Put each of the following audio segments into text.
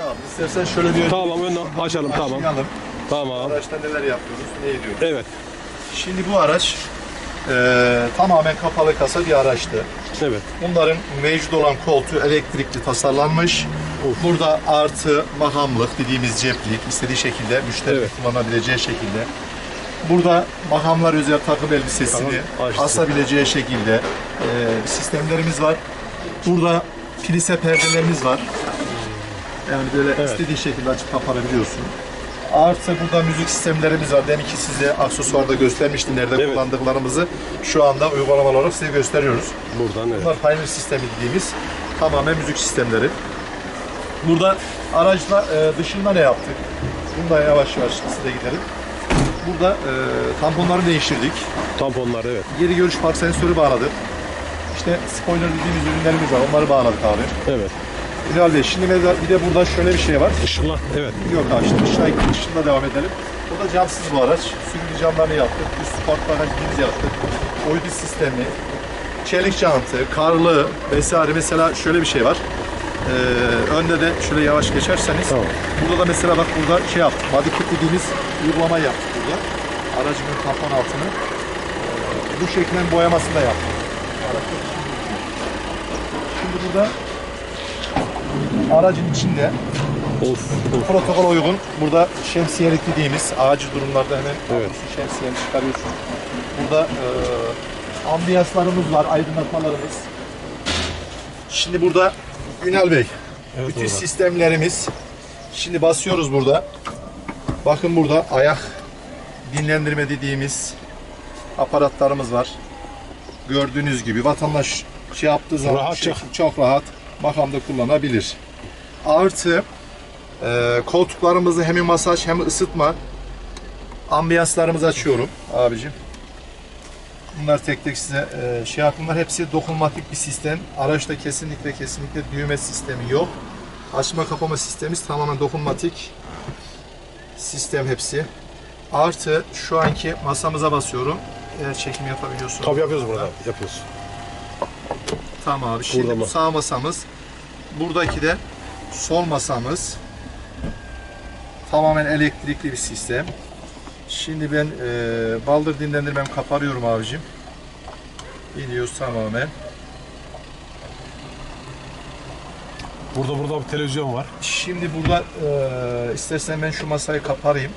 Abi istersen şöyle bir Tamam önden açalım tamam. başlayalım. Tamam. Araçta neler yapıyoruz, ne ediyoruz? Evet. Şimdi bu araç eee, tamamen kapalı kasa bir araçtı. Evet. Bunların mevcut olan koltuğu elektrikli tasarlanmış. Burada artı mahamlık dediğimiz ceplik istediği şekilde müşteri Evet. kullanabileceği şekilde. Burada mahamlar özel takım elbisesini Tamam, asabileceği şekilde eee, sistemlerimiz var. Burada kilise perdelerimiz var. Yani böyle Evet. istediği şekilde açıp kapatabiliyorsun. Artı burada müzik sistemlerimiz var. Deminki size aksesuarda göstermiştim nerede Evet. kullandıklarımızı. Şu anda uygulama olarak size gösteriyoruz. Buradan evet. Bunlar Pioneer sistemi dediğimiz tamamen müzik sistemleri. Burada araçla e, dışında ne yaptık? Bundan yavaş yavaş size gidelim. Burada e, tamponları değiştirdik. Tamponlar evet. Geri görüş park sensörü bağladık. İşte spoiler dediğimiz ürünlerimiz var. Onları bağladık abi. Evet. Ünal Bey şimdi bir de burada şöyle bir şey var. Işıklar evet. Yok abi şimdi dışına, dışında devam edelim. Bu da camsız bu araç. Sürgülü camlarını yaptık. Üst sport bagajımız yaptık. Uydu sistemi, çelik jantı, karlı vesaire. Mesela şöyle bir şey var. Ee, önde de şöyle yavaş geçerseniz. Tamam. Burada da mesela bak burada şey yaptık. Body kit dediğimiz uygulamayı yaptık burada. Aracımın tampon altını. Ee, bu şekilde boyamasını da yaptık. Şimdi burada aracın içinde Of. of. protokol uygun. Burada şemsiyelik dediğimiz acil durumlarda hemen Evet. şemsiyeni çıkarıyorsun. Burada e, ambiyanslarımız var, aydınlatmalarımız. Şimdi burada Ünal Bey, Evet, bütün orada. sistemlerimiz. Şimdi basıyoruz burada. Bakın burada ayak dinlendirme dediğimiz aparatlarımız var. Gördüğünüz gibi vatandaş şey yaptığı zaman Rahat şey- çok. rahat makamda kullanabilir. Artı e, koltuklarımızı hem masaj hem ısıtma ambiyanslarımızı açıyorum abicim. Bunlar tek tek size e, şey. Bunlar hepsi dokunmatik bir sistem. Araçta kesinlikle kesinlikle düğme sistemi yok. Açma kapama sistemimiz tamamen dokunmatik sistem hepsi. Artı şu anki masamıza basıyorum. Eğer çekim yapabiliyorsunuz. Tabii yapıyoruz burada. Yapıyoruz. Tamam abi. Şimdi Burada bu sağ masamız. Buradaki de sol masamız. Tamamen elektrikli bir sistem. Şimdi ben e, baldır dinlendirmemi kaparıyorum abicim. Gidiyoruz tamamen. Burada burada bir televizyon var. Şimdi burada e, istersen ben şu masayı kaparayım.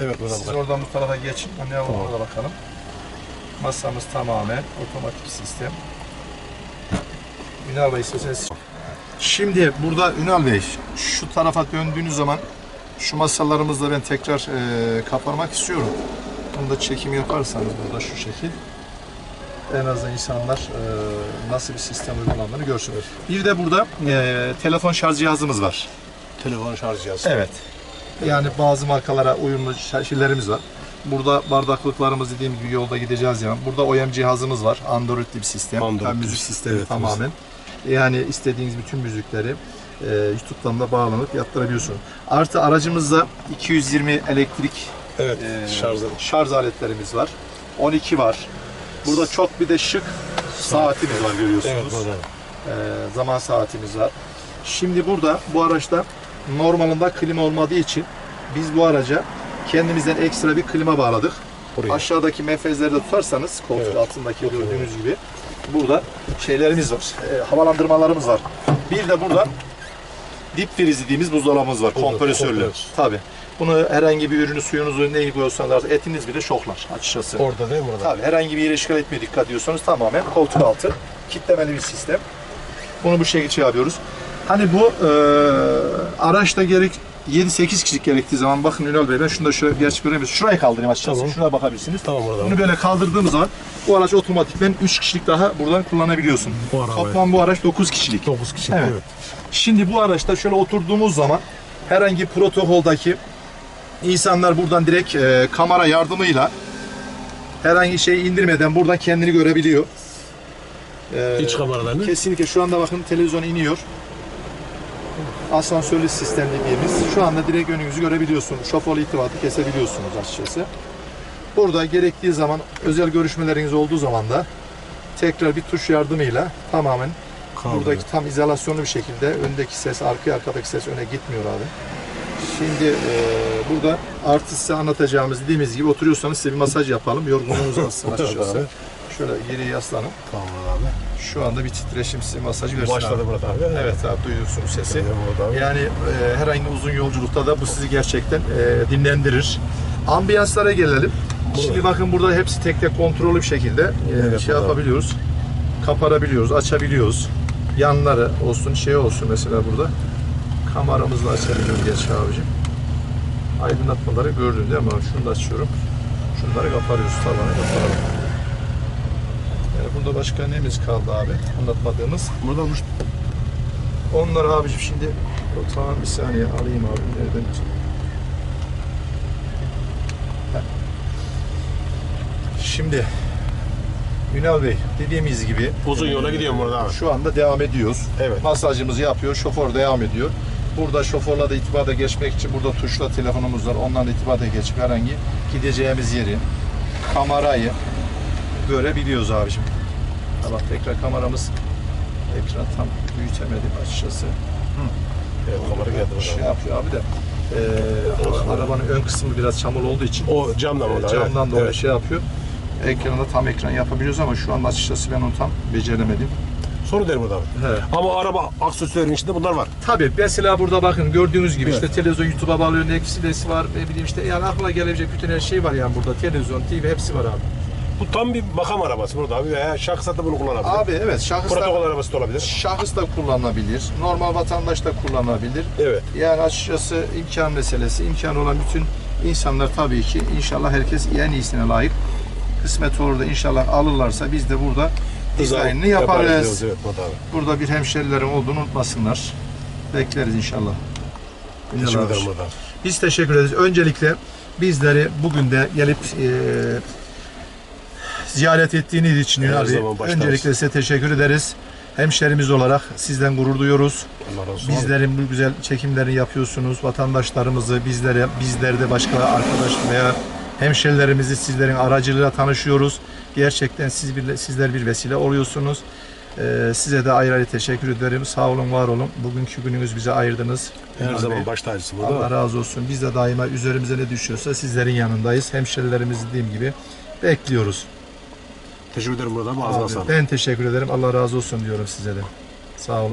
Evet burada Siz oradan bu tarafa geçin. Ne var orada bakalım. Masamız tamamen otomatik sistem. Ünal Bey isterseniz. Şimdi burada Ünal Bey şu tarafa döndüğünüz zaman şu masalarımızla ben tekrar e, kaparmak istiyorum. Bunu da çekim yaparsanız burada şu şekil. En azından insanlar e, nasıl bir sistem uygulandığını görsün. Bir de burada e, telefon şarj cihazımız var. Telefon şarj cihazı. Evet. Yani bazı markalara uyumlu şeylerimiz var. Burada bardaklıklarımız dediğim gibi yolda gideceğiz yani. Burada OEM cihazımız var. Android'li bir sistem. Android'li Hem bir müzik sistem, sistemi evet, tamamen. Yani istediğiniz bütün müzikleri e, YouTube'dan da bağlanıp yaptırabiliyorsunuz. Artı aracımızda 220 elektrik Evet. e, Şarjı. şarj aletlerimiz var. 12 var. Burada çok bir de şık saatimiz var görüyorsunuz. Evet. Ee, zaman saatimiz var. Şimdi burada bu araçta normalinde klima olmadığı için biz bu araca kendimizden ekstra bir klima bağladık. Buraya. Aşağıdaki menfezleri de tutarsanız koltuk Evet. altındaki gördüğünüz gibi burada şeylerimiz var. e, havalandırmalarımız var. Bir de burada dip friz dediğimiz buzdolabımız var. Kompresörlü. kompresör. Tabi. Bunu herhangi bir ürünü suyunuzu neyi koyuyorsanız artık etiniz bile şoklar açıkçası. Orada değil mi burada? Tabii herhangi bir yere işgal etmeye dikkat ediyorsanız tamamen koltuk altı kitlemeli bir sistem. Bunu bu şekilde şey yapıyoruz. Hani bu e, araçta gerek 7-8 kişilik gerektiği zaman bakın Ünal Bey ben şunu da şöyle gerçi göremiyorsunuz. Şuraya kaldırayım açıkçası. Tamam. Şuna bakabilirsiniz. Tamam burada. Bunu böyle kaldırdığım zaman bu araç otomatikmen 3 kişilik daha buradan kullanabiliyorsun. Bu araba, Toplam bu araç 9 kişilik. 9 kişi. Evet. Evet. Şimdi bu araçta şöyle oturduğumuz zaman herhangi protokoldaki insanlar buradan direkt e, kamera yardımıyla herhangi şey indirmeden buradan kendini görebiliyor. E, İç kameralarını. Kesinlikle şu anda bakın televizyon iniyor. Asansörlü sistem dediğimiz. Şu anda direkt önünüzü görebiliyorsunuz. Şoförle irtibatı kesebiliyorsunuz açıkçası. Burada gerektiği zaman özel görüşmeleriniz olduğu zaman da tekrar bir tuş yardımıyla tamamen Kaldırıyor. Buradaki tam izolasyonlu bir şekilde öndeki ses arkaya arkadaki ses öne gitmiyor abi. Şimdi e, burada artı size anlatacağımız dediğimiz gibi oturuyorsanız size bir masaj yapalım. Yorgunluğunuz alsın açıkçası. Şöyle geri yaslanın. Tamam abi. Şu anda bir titreşim size masajı versin Başladı abi. burada abi. Evet abi duyuyorsunuz sesi. Abi. Yani e, herhangi uzun yolculukta da bu sizi gerçekten e, dinlendirir. Ambiyanslara gelelim. Şimdi bakın burada hepsi tek tek kontrollü bir şekilde e, Evet, şey burada. yapabiliyoruz. Kaparabiliyoruz, açabiliyoruz. Yanları olsun, şey olsun mesela burada. Kameramızla açabiliyoruz geç abicim. Aydınlatmaları gördün değil mi? abi? Şunu da açıyorum. Şunları kaparıyoruz tabanı kaparalım. Burada başka neyimiz kaldı abi? Anlatmadığımız. Burada duruş. Onlar abicim şimdi o tamam bir saniye alayım abi nereden? Şimdi Ünal Bey dediğimiz gibi Uzun yola gidiyorum burada abi. şu anda devam ediyoruz. Evet. Masajımızı yapıyor, şoför devam ediyor. Burada şoförle de itibata geçmek için burada tuşla telefonumuz var. Ondan itibata geçip herhangi gideceğimiz yeri, kamerayı görebiliyoruz abicim. Bak tekrar kameramız ekran tam büyütemedim açıkçası. Evet, kamera geldi Şey yapıyor abi de eee, arabanın ön kısmı biraz çamur olduğu için O camdan orada. camdan evet. dolayı Evet. şey yapıyor. Ekranda tam ekran yapabiliyoruz ama şu anda açıkçası ben onu tam beceremedim. Soru derim burada abi. He. Ama araba aksesuarın içinde bunlar var. Tabii mesela burada bakın gördüğünüz gibi Evet. işte televizyon YouTube'a bağlıyor, Netflix'i var, ne bileyim işte yani akla gelebilecek bütün her şey var yani burada televizyon, TV hepsi var abi. Bu tam bir makam arabası burada abi. Veya şahıslar da bunu kullanabilir. Abi evet şahıs Protokol da, arabası da olabilir. şahıs da kullanılabilir, normal vatandaş da kullanabilir. Evet. Yani açıkçası imkan meselesi, imkanı olan bütün insanlar tabii ki inşallah herkes en iyisine layık. Kısmet olur da inşallah alırlarsa biz de burada dizaynını yaparız. diyoruz, Evet burada abi. Burada bir hemşerilerin olduğunu unutmasınlar. Bekleriz inşallah. Ünal Teşekkür abi. ederim burada. Biz teşekkür ederiz. Öncelikle bizleri bugün de gelip e, ziyaret ettiğiniz için Her Ünal Bey, zaman öncelikle size teşekkür ederiz. Hemşerimiz olarak sizden gurur duyuyoruz. Allah razı olsun. Bizlerin bu güzel çekimlerini yapıyorsunuz. Vatandaşlarımızı, bizlere, bizler de başka arkadaş veya hemşerilerimizi sizlerin aracılığıyla tanışıyoruz. Gerçekten siz bir, sizler bir vesile oluyorsunuz. Ee, size de ayrı ayrı teşekkür ederim. Sağ olun, var olun. Bugünkü gününüz bize ayırdınız. Her Ünal zaman Bey. baş tacısı burada. Allah razı olsun. Biz de daima üzerimize ne düşüyorsa sizlerin yanındayız. Hemşerilerimiz dediğim gibi bekliyoruz. Teşekkür ederim burada. Ağzına sağlık. ben teşekkür ederim. Allah razı olsun diyorum size de. Sağ olun.